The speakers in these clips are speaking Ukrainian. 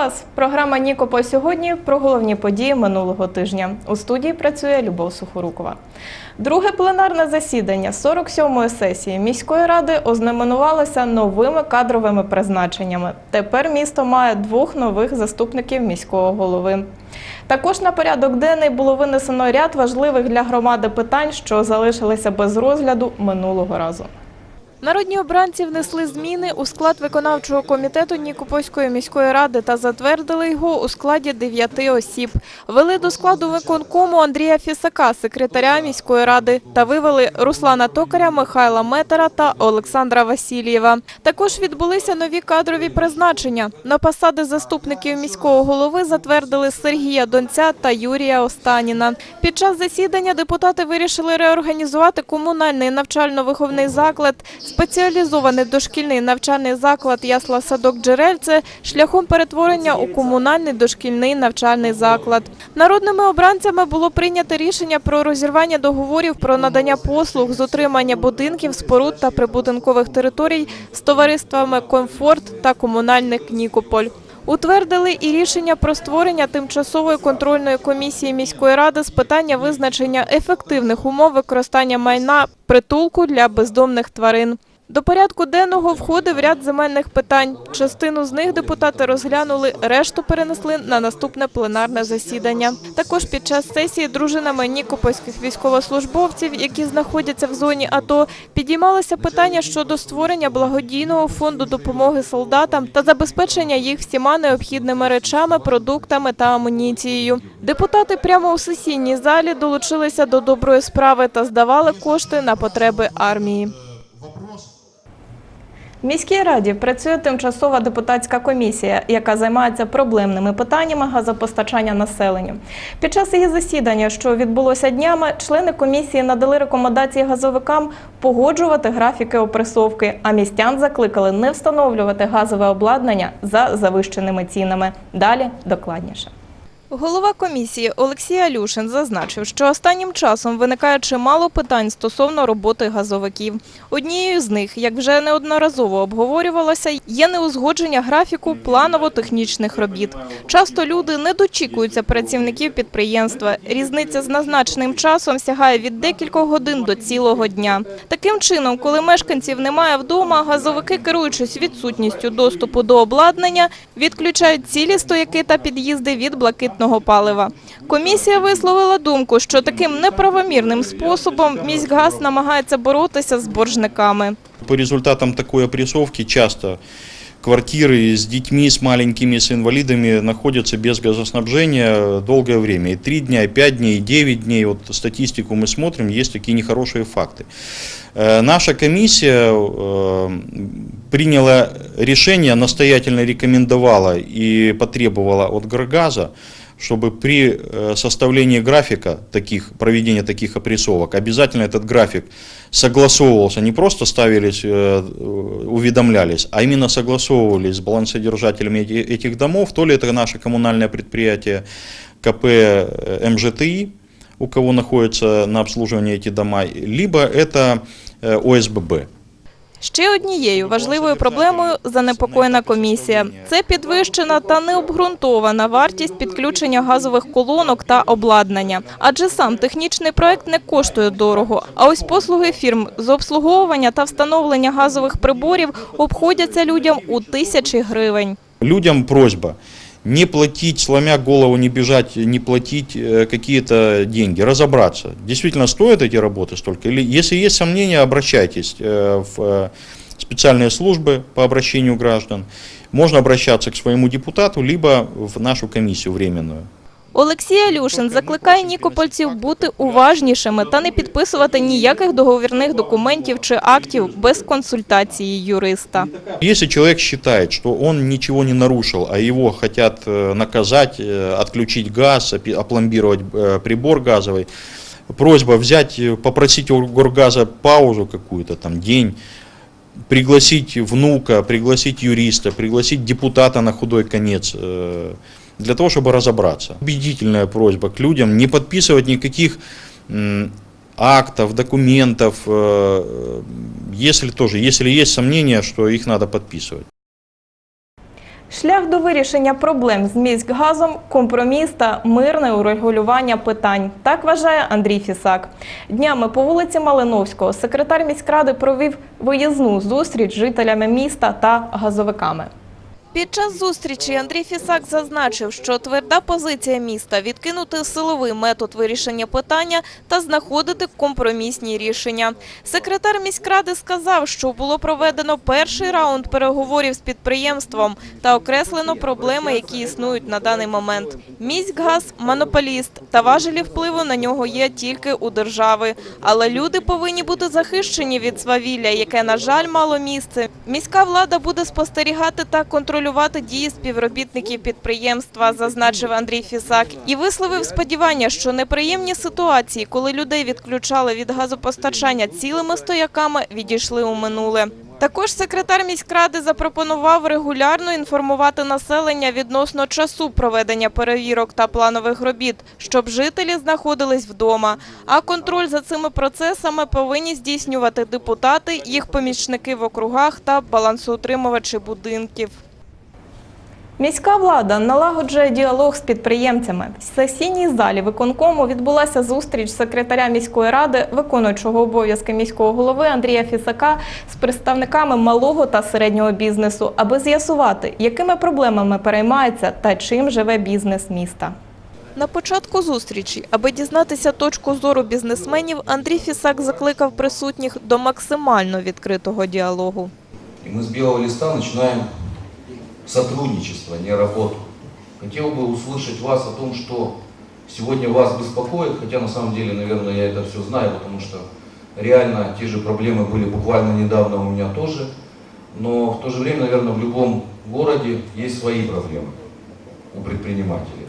вас! Програма Нікополь сьогодні про головні події минулого тижня. У студії працює Любов Сухорукова. Друге пленарне засідання 47-ї сесії міської ради ознаменувалося новими кадровими призначеннями. Тепер місто має двох нових заступників міського голови. Також на порядок денний було винесено ряд важливих для громади питань, що залишилися без розгляду минулого разу. Народні обранці внесли зміни у склад виконавчого комітету Нікопольської міської ради та затвердили його у складі дев'яти осіб. Вели до складу виконкому Андрія Фісака, секретаря міської ради, та вивели Руслана Токаря, Михайла Метера та Олександра Васильєва. Також відбулися нові кадрові призначення. На посади заступників міського голови затвердили Сергія Донця та Юрія Останіна. Під час засідання депутати вирішили реорганізувати комунальний навчально-виховний заклад спеціалізований дошкільний навчальний заклад Ясла Садок Джерельце шляхом перетворення у комунальний дошкільний навчальний заклад. Народними обранцями було прийнято рішення про розірвання договорів про надання послуг з утримання будинків, споруд та прибудинкових територій з товариствами Комфорт та комунальник Нікополь. Утвердили і рішення про створення тимчасової контрольної комісії міської ради з питання визначення ефективних умов використання майна притулку для бездомних тварин. До порядку денного входив ряд земельних питань. Частину з них депутати розглянули, решту перенесли на наступне пленарне засідання. Також під час сесії дружинами нікопольських військовослужбовців, які знаходяться в зоні АТО, підіймалося питання щодо створення благодійного фонду допомоги солдатам та забезпечення їх всіма необхідними речами, продуктами та амуніцією. Депутати прямо у сесійній залі долучилися до доброї справи та здавали кошти на потреби армії. В міській раді працює тимчасова депутатська комісія, яка займається проблемними питаннями газопостачання населенню. Під час її засідання, що відбулося днями, члени комісії надали рекомендації газовикам погоджувати графіки опресовки, а містян закликали не встановлювати газове обладнання за завищеними цінами. Далі докладніше. Голова комісії Олексій Алюшин зазначив, що останнім часом виникає чимало питань стосовно роботи газовиків. Однією з них, як вже неодноразово обговорювалося, є неузгодження графіку планово-технічних робіт. Часто люди не дочікуються працівників підприємства. Різниця з назначеним часом сягає від декількох годин до цілого дня. Таким чином, коли мешканців немає вдома, газовики, керуючись відсутністю доступу до обладнання, відключають цілі стояки та під'їзди від блакитного палива. Комісія висловила думку, що таким неправомірним способом міськгаз намагається боротися з боржниками. По результатам такой опрессовки часто квартиры с детьми, с маленькими, с инвалидами находятся без газоснабжения долгое время. И 3 дня, и 5 дней, и 9 дней. Вот статистику мы смотрим, есть такие нехорошие факты. Э, Наша комиссия э, приняла решение, настоятельно рекомендовала и потребовала от Горгаза, чтобы при э, составлении графика таких, проведения таких опрессовок, обязательно этот график согласовывался, не просто ставились, э, уведомлялись, а именно согласовывались с балансодержателями эти- этих домов, то ли это наше коммунальное предприятие КП э, МЖТИ, у кого находятся на обслуживании эти дома, либо это э, ОСББ. Ще однією важливою проблемою занепокоєна комісія. Це підвищена та необґрунтована вартість підключення газових колонок та обладнання. Адже сам технічний проект не коштує дорого. А ось послуги фірм з обслуговування та встановлення газових приборів обходяться людям у тисячі гривень. Людям просьба не платить, сломя голову, не бежать, не платить э, какие-то деньги, разобраться. Действительно стоят эти работы столько? Или если есть сомнения, обращайтесь э, в э, специальные службы по обращению граждан. Можно обращаться к своему депутату, либо в нашу комиссию временную. Олексій Алюшин закликає нікопольців бути уважнішими та не підписувати ніяких договірних документів чи актів без консультації юриста. Если человек считает, что он ничего не нарушил, а его хотят э, наказать, э, отключить газ, опи- опломбировать э, прибор газовый, просьба взять, э, попросить у Горгаза паузу какую-то, там, день, пригласить внука, пригласить юриста, пригласить депутата на худой конец, э, для того, чтобы разобраться. Убедительная просьба к людям не подписывать никаких м, актов, документов, э, если тоже, если есть сомнения, что их надо подписывать. Шлях до вирішення проблем з міськгазом – компроміс та мирне урегулювання питань. Так вважає Андрій Фісак. Днями по вулиці Малиновського секретар міськради провів виїзну зустріч з жителями міста та газовиками. Під час зустрічі Андрій Фісак зазначив, що тверда позиція міста – відкинути силовий метод вирішення питання та знаходити компромісні рішення. Секретар міськради сказав, що було проведено перший раунд переговорів з підприємством та окреслено проблеми, які існують на даний момент. Міськгаз – монополіст, та важелі впливу на нього є тільки у держави. Але люди повинні бути захищені від свавілля, яке, на жаль, мало місце. Міська влада буде спостерігати та контролювати дії співробітників підприємства, зазначив Андрій Фісак. І висловив сподівання, що неприємні ситуації, коли людей відключали від газопостачання цілими стояками, відійшли у минуле. Також секретар міськради запропонував регулярно інформувати населення відносно часу проведення перевірок та планових робіт, щоб жителі знаходились вдома. А контроль за цими процесами повинні здійснювати депутати, їх помічники в округах та балансоутримувачі будинків. Міська влада налагоджує діалог з підприємцями. В сесійній залі виконкому відбулася зустріч секретаря міської ради, виконуючого обов'язки міського голови Андрія Фісака з представниками малого та середнього бізнесу, аби з'ясувати, якими проблемами переймається та чим живе бізнес міста. На початку зустрічі, аби дізнатися точку зору бізнесменів, Андрій Фісак закликав присутніх до максимально відкритого діалогу. И мы с белого листа начинаем сотрудничество, не работу. Хотел бы услышать вас о том, что сегодня вас беспокоит, хотя на самом деле, наверное, я это все знаю, потому что реально те же проблемы были буквально недавно у меня тоже. Но в то же время, наверное, в любом городе есть свои проблемы у предпринимателей.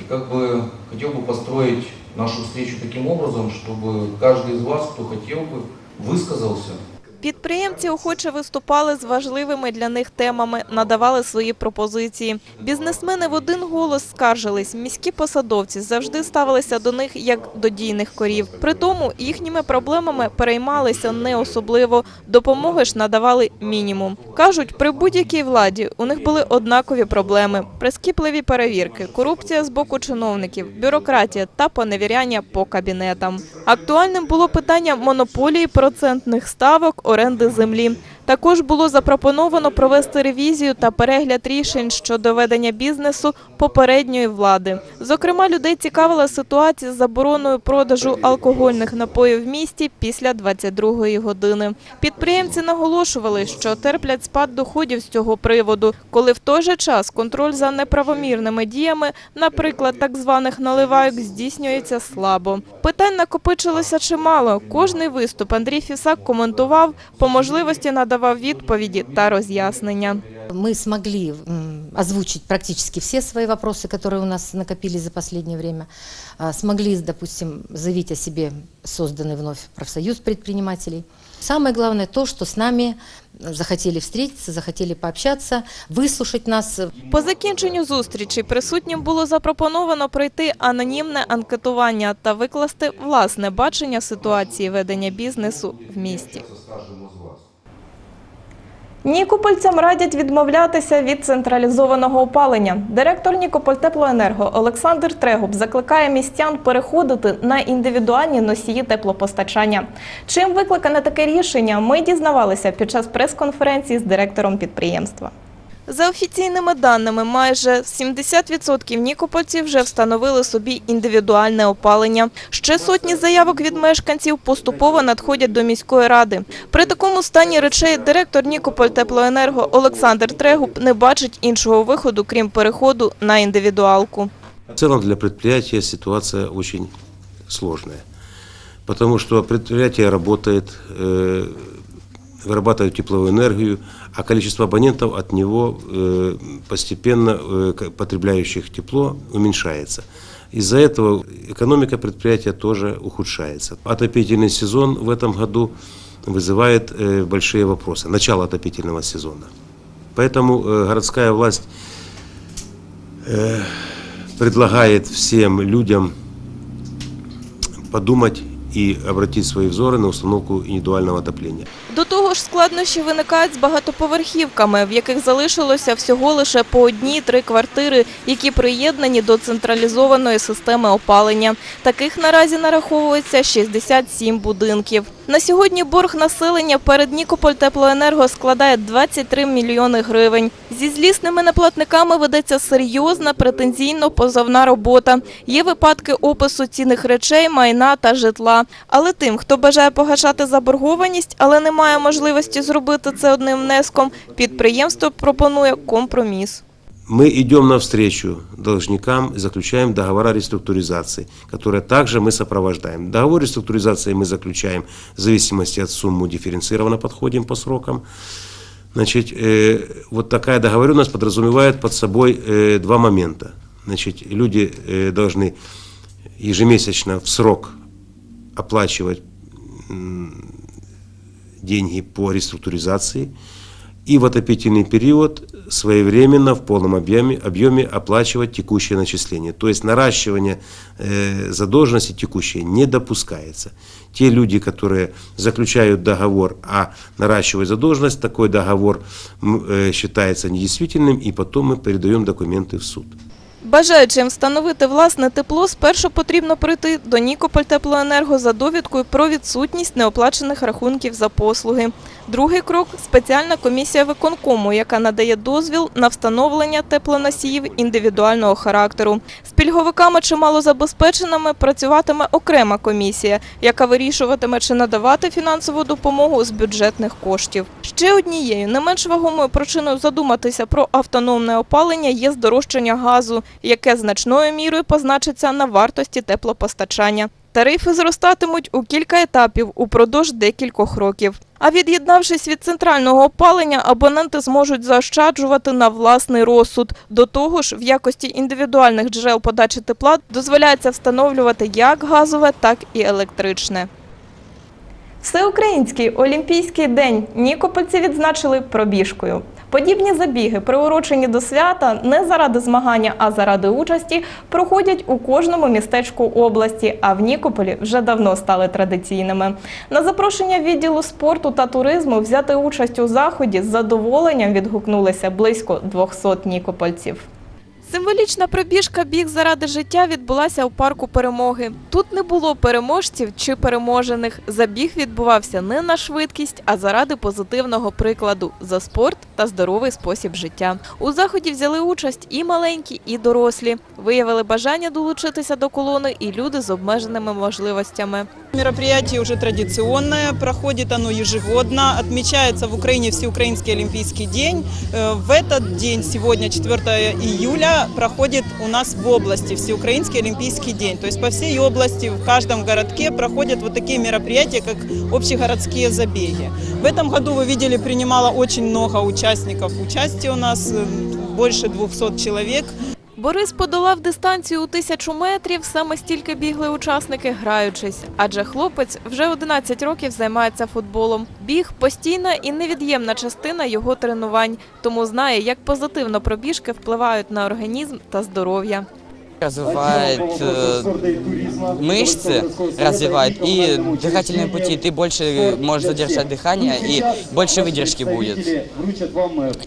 И как бы хотел бы построить нашу встречу таким образом, чтобы каждый из вас, кто хотел бы, высказался Підприємці охоче виступали з важливими для них темами, надавали свої пропозиції. Бізнесмени в один голос скаржились. Міські посадовці завжди ставилися до них як до дійних корів. При тому їхніми проблемами переймалися не особливо. Допомоги ж надавали мінімум. Кажуть, при будь-якій владі у них були однакові проблеми: прискіпливі перевірки, корупція з боку чиновників, бюрократія та поневіряння по кабінетам. Актуальним було питання монополії процентних ставок оренди землі. Також було запропоновано провести ревізію та перегляд рішень щодо ведення бізнесу попередньої влади. Зокрема, людей цікавила ситуація з забороною продажу алкогольних напоїв в місті після 22-ї години. Підприємці наголошували, що терплять спад доходів з цього приводу, коли в той же час контроль за неправомірними діями, наприклад, так званих наливайок, здійснюється слабо. Питань накопичилося чимало. Кожний виступ Андрій Фісак коментував, по можливості надавав відповіді та роз'яснення. Мы смогли м, озвучить практически все свои вопросы, которые у нас накопились за последнее время. А, Смогли, допустим, заявить о себе созданный вновь профсоюз предпринимателей. Самое главное то, что с нами захотели встретиться, захотели пообщаться, выслушать нас. По закінченню зустрічі присутнім було запропоновано пройти анонімне анкетування та викласти власне бачення ситуації ведення бізнесу в місті. Нікопольцям радять відмовлятися від централізованого опалення. Директор Нікопольтеплоенерго Олександр Трегуб закликає містян переходити на індивідуальні носії теплопостачання. Чим викликане таке рішення, ми дізнавалися під час прес-конференції з директором підприємства. За офіційними даними, майже 70% нікопольців вже встановили собі індивідуальне опалення. Ще сотні заявок від мешканців поступово надходять до міської ради. При такому стані речей директор Нікополь Теплоенерго Олександр Трегуб не бачить іншого виходу, крім переходу на індивідуалку. В целом для ситуация очень сложная, потому что предприятие работает, э, вырабатывает тепловую энергию, а количество абонентов от него э, постепенно, э, потребляющих тепло, уменьшается. Из-за этого экономика предприятия тоже ухудшается. Отопительный сезон в этом году вызывает э, большие вопросы, начало отопительного сезона. Поэтому городская власть предлагает всем людям подумать и обратити свої взори на установку індивідуального отоплення. До того ж, складнощі виникають з багатоповерхівками, в яких залишилося всього лише по одній-три квартири, які приєднані до централізованої системи опалення. Таких наразі нараховується 67 будинків. На сьогодні борг населення перед Нікополь Теплоенерго складає 23 мільйони гривень. Зі злісними неплатниками ведеться серйозна претензійно-позовна робота. Є випадки опису цінних речей, майна та житла. Але тим, хто бажає погашати заборгованість, але не має можливості зробити це одним внеском, підприємство пропонує компроміс. Мы идем навстречу должникам и заключаем договора реструктуризации, которые также мы сопровождаем. Договор реструктуризации мы заключаем в зависимости от суммы, дифференцированно подходим по срокам. Значит, э, вот такая договоренность подразумевает под собой э, два момента. Значит, люди э, должны ежемесячно в срок оплачивать м, деньги по реструктуризации и в отопительный период своевременно в полном объеме, объеме оплачивать текущее начисление. То есть наращивание э, задолженности текущей не допускается. Те люди, которые заключают договор, а наращивают задолженность, такой договор э, считается недействительным, и потом мы передаем документы в суд. Бажаючим встановити власне тепло, спершу потрібно прийти до Нікополь Теплоенерго за довідкою про відсутність неоплачених рахунків за послуги. Другий крок – спеціальна комісія виконкому, яка надає дозвіл на встановлення теплоносіїв індивідуального характеру. З пільговиками чи малозабезпеченими працюватиме окрема комісія, яка вирішуватиме, чи надавати фінансову допомогу з бюджетних коштів. Ще однією не менш вагомою причиною задуматися про автономне опалення є здорожчання газу, яке значною мірою позначиться на вартості теплопостачання. Тарифи зростатимуть у кілька етапів упродовж декількох років. А від'єднавшись від центрального опалення, абоненти зможуть заощаджувати на власний розсуд. До того ж, в якості індивідуальних джерел подачі тепла дозволяється встановлювати як газове, так і електричне. Всеукраїнський Олімпійський день Нікопольці відзначили пробіжкою. Подібні забіги, приурочені до свята, не заради змагання, а заради участі, проходять у кожному містечку області, а в Нікополі вже давно стали традиційними. На запрошення відділу спорту та туризму взяти участь у заході з задоволенням відгукнулися близько 200 нікопольців. Символічна пробіжка біг заради життя відбулася у парку перемоги. Тут не було переможців чи переможених. Забіг відбувався не на швидкість, а заради позитивного прикладу за спорт та здоровий спосіб життя. У заході взяли участь і маленькі, і дорослі. Виявили бажання долучитися до колони і люди з обмеженими можливостями. Мероприятие уже традиционное, проходит оно ежегодно, отмечается в Украине Всеукраинский Олимпийский день. Э, В этот день, сегодня 4 июля, проходит у нас в области Всеукраинский Олимпийский день. То есть по всей области, в каждом городке проходят вот такие мероприятия, как общегородские забеги. В этом году, вы видели, принимало очень много участников. Участие у нас э, больше 200 человек. Борис подолав дистанцію у тисячу метрів, саме стільки бігли учасники, граючись. Адже хлопець вже 11 років займається футболом. Біг постійна і невід'ємна частина його тренувань, тому знає, як позитивно пробіжки впливають на організм та здоров'я развивает э, мышцы, развивает и дыхательные пути. Ты больше можешь задержать дыхание и больше выдержки будет.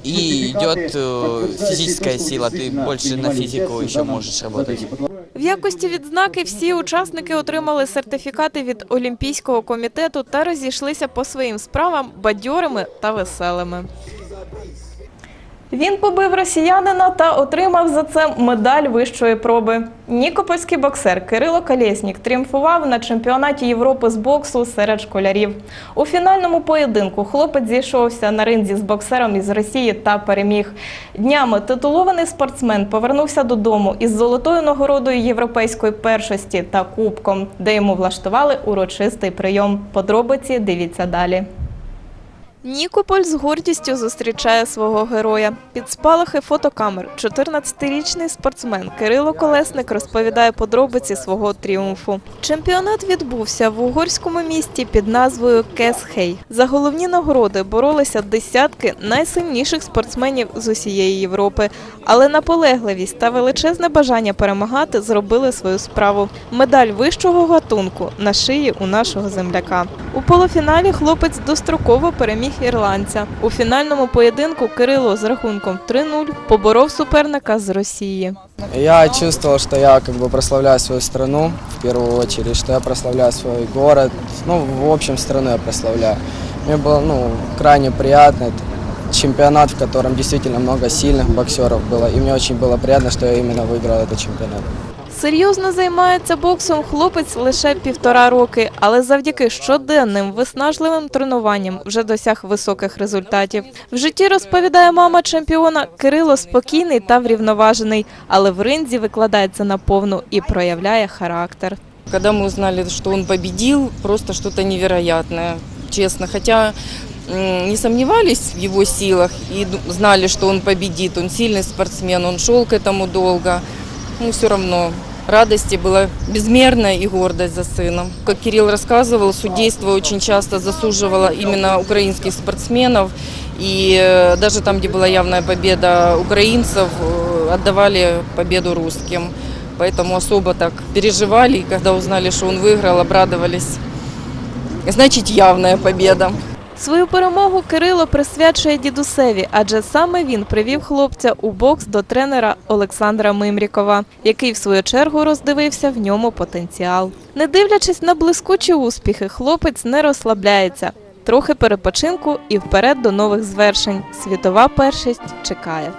И идет э, физическая сила, ты больше на физику еще можешь работать. В якості відзнаки всі учасники отримали сертифікати від Олімпійського комітету та розійшлися по своїм справам бадьорими та веселими. Він побив росіянина та отримав за це медаль вищої проби. Нікопольський боксер Кирило Колєснік тріумфував на чемпіонаті Європи з боксу серед школярів. У фінальному поєдинку хлопець зійшовся на ринзі з боксером із Росії та переміг. Днями титулований спортсмен повернувся додому із золотою нагородою європейської першості та кубком, де йому влаштували урочистий прийом. Подробиці дивіться далі. Нікополь з гордістю зустрічає свого героя. Під спалахи фотокамер 14-річний спортсмен Кирило Колесник розповідає подробиці свого тріумфу. Чемпіонат відбувся в угорському місті під назвою Кесхей. За головні нагороди боролися десятки найсильніших спортсменів з усієї Європи. Але наполегливість та величезне бажання перемагати зробили свою справу. Медаль вищого гатунку на шиї у нашого земляка. У полуфіналі хлопець достроково переміг ірландця. У фінальному поєдинку Кирило з рахунком 3-0 поборов суперника з Росії. Я чувствовал, что я как бы прославляю свою страну в первую очередь, что я прославляю свой город, ну, в общем, страну я прославляю. Мне было, ну, крайне приятно, это чемпионат, в котором действительно много сильных боксеров было, и мне очень было приятно, что я именно выиграл этот чемпионат. Серйозно займається боксом хлопець лише півтора роки, але завдяки щоденним виснажливим тренуванням вже досяг високих результатів. В житті розповідає мама чемпіона Кирило спокійний та врівноважений, але в ринзі викладається на повну і проявляє характер. Когда мы узнали, что он победил, просто что-то невероятное, честно. Хотя м, не сомневались в его силах и ду- знали, что он победит. Он сильный спортсмен, он шел к этому долго. Ну, все равно Радости было безмерная и гордость за сыном. Как Кирилл рассказывал, судейство очень часто засуживало именно украинских спортсменов. И э, даже там, где была явная победа украинцев, э, отдавали победу русским. Поэтому особо так переживали, и когда узнали, что он выиграл, обрадовались. Значит, явная победа. Свою перемогу Кирило присвячує дідусеві, адже саме він привів хлопця у бокс до тренера Олександра Мимрікова, який в свою чергу роздивився в ньому потенціал. Не дивлячись на блискучі успіхи, хлопець не розслабляється. Трохи перепочинку і вперед до нових звершень. Світова першість чекає.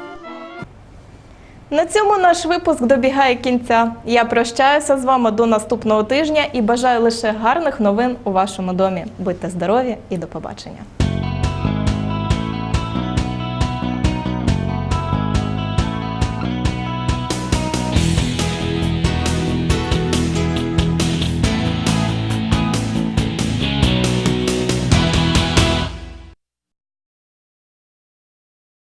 На цьому наш випуск добігає кінця. Я прощаюся з вами до наступного тижня і бажаю лише гарних новин у вашому домі. Будьте здорові і до побачення.